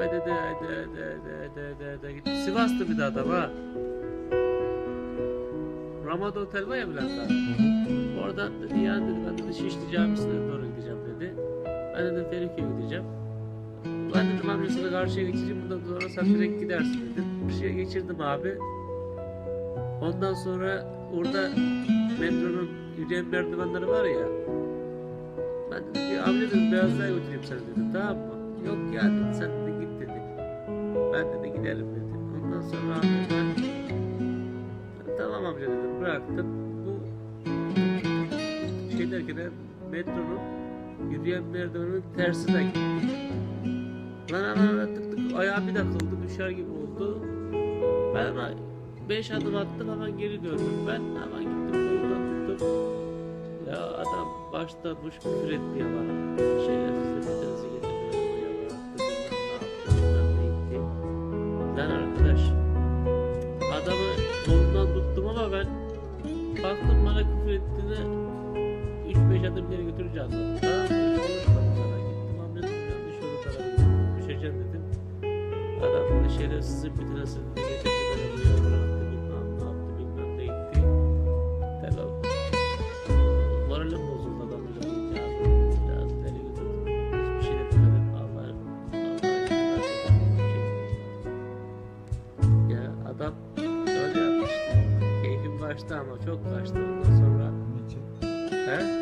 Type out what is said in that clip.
be dedi. De, de, de, de, de, de. Gitti. Sivas'ta bir de adam ha. Ramada Otel var ya Bülent abi. Oradan dedi ya dedi ben dedi Şişli Camisi'ne doğru gideceğim dedi. Ben dedim Feriköy'e gideceğim. Ben dedim amcasını karşıya geçeceğim bundan sonra sen direkt gidersin dedim. Bir şeye geçirdim abi. Ondan sonra orada metronun yürüyen merdivenleri var ya. Ben dedim ki amca dedim Beyazlığa götüreyim seni dedim tamam mı? Yok ya dedi sen dedi git dedi. Ben dedi gidelim dedi. Ondan sonra ben tamam amca dedim bıraktım. Bu şey derken de metronun yürüyen merdivenin tersine gitti. Lan hemen tık tık ayağı bir takıldı düşer gibi oldu. Ben hemen beş adım attım hemen geri döndüm. Ben hemen gittim kolundan tuttum. Ya adam başlamış küfür etmeye bana. Şerefsiz 3-5 adım ileri götürünce konuşmadım sana. Gittim amca dedim yanlış yolu tarafa dedim. Adam dedi şerefsizin bir tanesi dedi. Getirdi beni buraya bıraktı ne yaptı bilmem ne etti. Tabii moralim bozuldu adamın yanında. Biraz deli götürdüm. Hiçbir şey de demedim. Ya adam öyle yapmıştı. Keyfim kaçtı ama çok kaçtı ondan sonra. He?